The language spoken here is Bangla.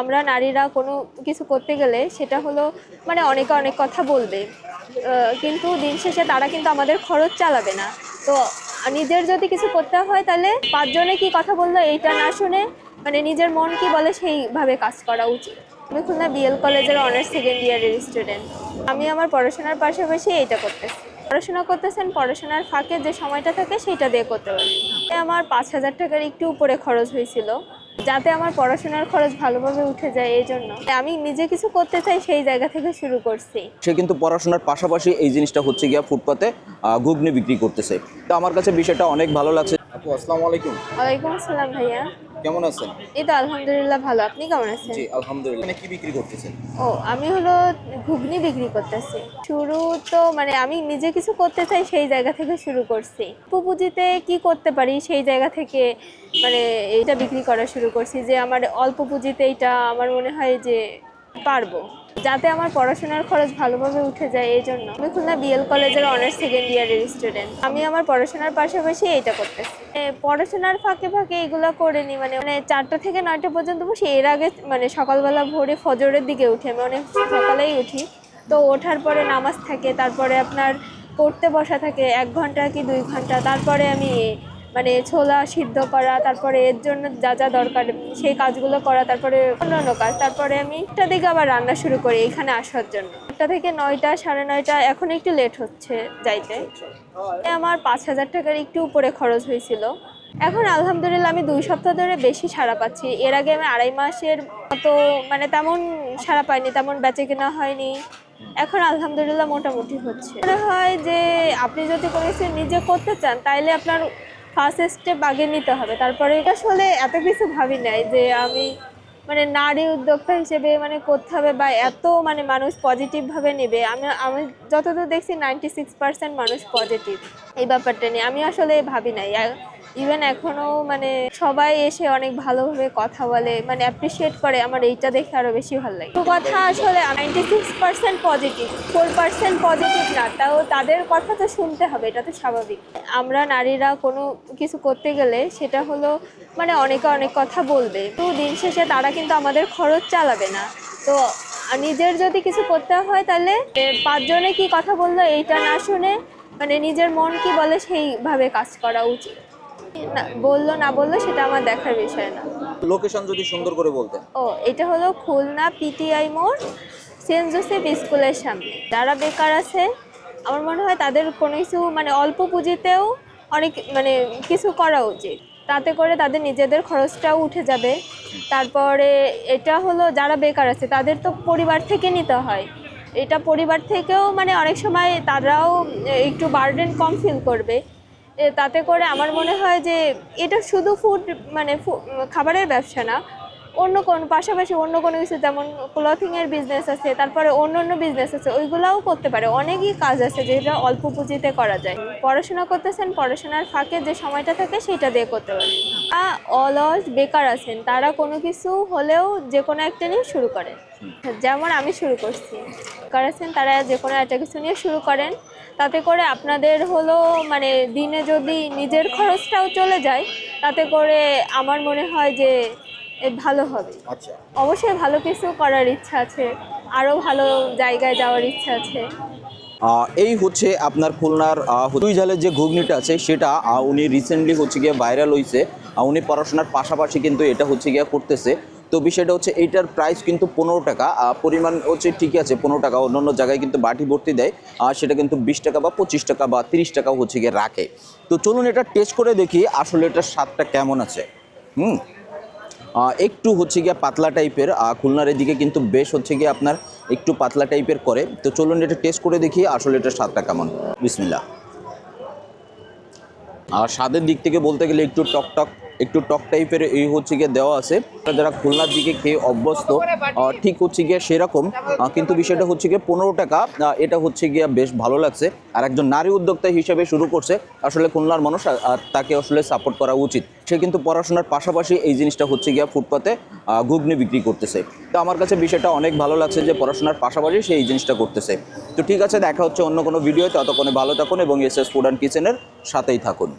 আমরা নারীরা কোনো কিছু করতে গেলে সেটা হলো মানে অনেকে অনেক কথা বলবে। কিন্তু দিন শেষে তারা কিন্তু আমাদের খরচ চালাবে না। তো নিজের যদি কিছু করতে হয় তাহলে পাঁচজনে কি কথা বলল এইটা না শুনে মানে নিজের মন কি বলে সেইভাবে কাজ করা উচিত। আমি খুলনা বিএল কলেজের অনার্স সেকেন্ড ইয়ারের স্টুডেন্ট আমি আমার পড়াশোনার পাশাপাশি এইটা করতেছি। পড়াশোনা করতেছেন, পড়াশোনার ফাঁকে যে সময়টা থাকে সেইটা দিয়ে করতে পারি আমার পাঁচ হাজার টাকার একটু উপরে খরচ হয়েছিল। যাতে আমার পড়াশোনার খরচ ভালোভাবে উঠে যায় এই জন্য। আমি নিজে কিছু করতে চাই সেই জায়গা থেকে শুরু করছি। সে কিন্তু পড়াশোনার পাশাপাশি এই জিনিসটা হচ্ছে গিয়া ফুটপাতে ঘুগনি বিক্রি করতেছে। তো আমার কাছে বিষয়টা অনেক ভালো লাগছে। আপু আসসালামু আলাইকুম। ওয়ালাইকুম আসসালাম ভাইয়া। কেমন আছেন? এই তো আলহামদুলিল্লাহ ভালো। আপনি কেমন আছেন? জি আলহামদুলিল্লাহ। মানে কি বিক্রি করতেছেন? ও আমি হলো ঘুগনি বিক্রি করতেছি। শুরু তো মানে আমি নিজে কিছু করতে চাই সেই জায়গা থেকে শুরু করছি। পুপুজিতে পুঁজিতে কি করতে পারি সেই জায়গা থেকে মানে এইটা বিক্রি করা শুরু করছি যে আমার অল্প পুঁজিতে এটা আমার মনে হয় যে পারব। যাতে আমার পড়াশোনার খরচ ভালোভাবে উঠে যায় এই জন্য। আমি খুলনা বিএল কলেজের অনার্স সেকেন্ড ইয়ারের স্টুডেন্ট আমি আমার পড়াশোনার পাশাপাশি এইটা করতেছি। পড়াশোনার ফাঁকে ফাঁকে এগুলো করে নি মানে মানে চারটা থেকে নয়টা পর্যন্ত বসে এর আগে মানে সকালবেলা ভোরে ফজরের দিকে উঠি। আমি অনেক সকালেই উঠি। তো ওঠার পরে নামাজ থাকে, তারপরে আপনার পড়তে বসা থাকে, এক ঘণ্টা কি দুই ঘণ্টা, তারপরে আমি মানে ছোলা সিদ্ধ করা, তারপরে এর জন্য যা যা দরকার, সেই কাজগুলো করা, তারপরে অন্যান্য কাজ। তারপরে আমি একটা দিকে আবার রান্না শুরু করি এখানে আসার জন্য। একটা থেকে নয়টা, সাড়ে নয়টা, এখন একটু লেট হচ্ছে যাইতে। আমার পাঁচ হাজার টাকার একটু উপরে খরচ হয়েছিল। এখন আলহামদুলিল্লাহ আমি দুই সপ্তাহ ধরে বেশি সাড়া পাচ্ছি। এর আগে আমি আড়াই মাসের মতো মানে তেমন সাড়া পাইনি, তেমন বেচে কেনা হয়নি। এখন আলহামদুলিল্লাহ মোটামুটি হচ্ছে। মনে হয় যে আপনি যদি কোনো কিছু নিজে করতে চান, তাইলে আপনার ফার্স্ট স্টেপ আগে নিতে হবে। তারপরে আসলে এত কিছু ভাবি নাই যে আমি মানে নারী উদ্যোক্তা হিসেবে মানে করতে হবে বা এত মানে মানুষ পজিটিভভাবে নেবে। আমি আমি যতদূর দেখছি নাইনটি সিক্স পার্সেন্ট মানুষ পজিটিভ এই ব্যাপারটা নিয়ে আমি আসলে ভাবি নাই। ইভেন এখনও মানে সবাই এসে অনেক ভালোভাবে কথা বলে মানে অ্যাপ্রিসিয়েট করে, আমার এইটা দেখে আরও বেশি ভালো লাগে। কথা আসলে ninety six percent positive four percent positive না, তাও তাদের কথা তো শুনতে হবে, এটা তো স্বাভাবিক। আমরা নারীরা কোনো কিছু করতে গেলে সেটা হলো মানে অনেকে অনেক কথা বলবে, তো দিন শেষে তারা কিন্তু আমাদের খরচ চালাবে না। তো নিজের যদি কিছু করতে হয় তাহলে পাঁচজনে কি কথা বলল এইটা না শুনে মানে নিজের মন কি বলে সেইভাবে কাজ করা উচিত। না বলল না বলল সেটা আমার দেখার বিষয় না। লোকেশন যদি সুন্দর করে বলতেন। ও এটা হলো খুলনা পিটিআই মোড় সেন্ট জোসেফ স্কুলের সামনে। যারা বেকার আছে আমার মনে হয় তাদের কোনো কিছু মানে অল্প পুঁজিতেও অনেক মানে কিছু করা উচিত। তাতে করে তাদের নিজেদের খরচটাও উঠে যাবে। তারপরে এটা হলো যারা বেকার আছে তাদের তো পরিবার থেকে নিতে হয়। এটা পরিবার থেকেও মানে অনেক সময় তারাও একটু বার্ডেন কম ফিল করবে। তাতে করে আমার মনে হয় যে এটা শুধু ফুড মানে ফু- খাবারের ব্যবসা না অন্য কোন পাশাপাশি অন্য কোনো কিছু যেমন ক্লথিংয়ের বিজনেস আছে তারপরে অন্য অন্য বিজনেস আছে ওইগুলাও করতে পারে। অনেকই কাজ আছে যেটা অল্প পুঁজিতে করা যায়। পড়াশোনা করতেছেন পড়াশোনার ফাঁকে যে সময়টা থাকে সেটা দিয়ে করতে পারে অলস বেকার আছেন তারা কোনো কিছু হলেও যে কোনো একটা নিয়ে শুরু করেন। যেমন আমি শুরু করছি। বেকার আছেন তারা যে কোনো একটা কিছু নিয়ে শুরু করেন। তাতে করে আপনাদের হলো মানে দিনে যদি নিজের খরচটাও চলে যায় তাতে করে আমার মনে হয় যে ভালো হবে। আচ্ছা। অবশ্যই ভালো কিছু করার ইচ্ছা আছে আরও ভালো জায়গায় যাওয়ার ইচ্ছা আছে। এই হচ্ছে আপনার খুলনার দুই ঝালের যে ঘুগনিটা আছে সেটা উনি রিসেন্টলি হচ্ছে গিয়ে ভাইরাল হয়েছে উনি পড়াশোনার পাশাপাশি কিন্তু এটা হচ্ছে গিয়ে করতেছে। তো বিষয়টা হচ্ছে এইটার প্রাইস কিন্তু পনেরো টাকা পরিমাণ হচ্ছে ঠিকই আছে, পনেরো টাকা। অন্যান্য জায়গায় কিন্তু বাটি ভর্তি দেয় আর সেটা কিন্তু বিশ টাকা বা পঁচিশ টাকা বা তিরিশ টাকা হচ্ছে গিয়ে রাখে। তো চলুন এটা টেস্ট করে দেখি আসলে এটার স্বাদটা কেমন আছে। হুম? একটু হচ্ছে গিয়ে পাতলা টাইপের খুলনার এদিকে কিন্তু বেশ হচ্ছে গিয়ে আপনার একটু পাতলা টাইপের করে। তো চলুন এটা টেস্ট করে দেখি আসলে এটার স্বাদটা কেমন। বিসমিল্লা আর স্বাদের দিক থেকে বলতে গেলে একটু টক টক একটু টক টাইপের এই হচ্ছে গিয়ে দেওয়া আছে। যারা খুলনার দিকে খেয়ে অভ্যস্ত ঠিক হচ্ছে গিয়ে সেরকম কিন্তু বিষয়টা হচ্ছে গিয়ে পনেরো টাকা এটা হচ্ছে গিয়ে বেশ ভালো লাগছে। আর একজন নারী উদ্যোক্তা হিসেবে শুরু করছে, আসলে খুলনার মানুষ আর- তাকে আসলে সাপোর্ট করা উচিত। সে কিন্তু পড়াশোনার পাশাপাশি এই জিনিসটা হচ্ছে গিয়ে ফুটপাতে ঘুগনি বিক্রি করতেছে। তো আমার কাছে বিষয়টা অনেক ভালো লাগছে যে পড়াশোনার পাশাপাশি সে এই জিনিসটা করতেছে। তো ঠিক আছে, দেখা হচ্ছে অন্য কোনো ভিডিও ততক্ষণে ভালো থাকুন এবং এস এস ফুড অ্যান্ড কিচেনের সাথেই থাকুন।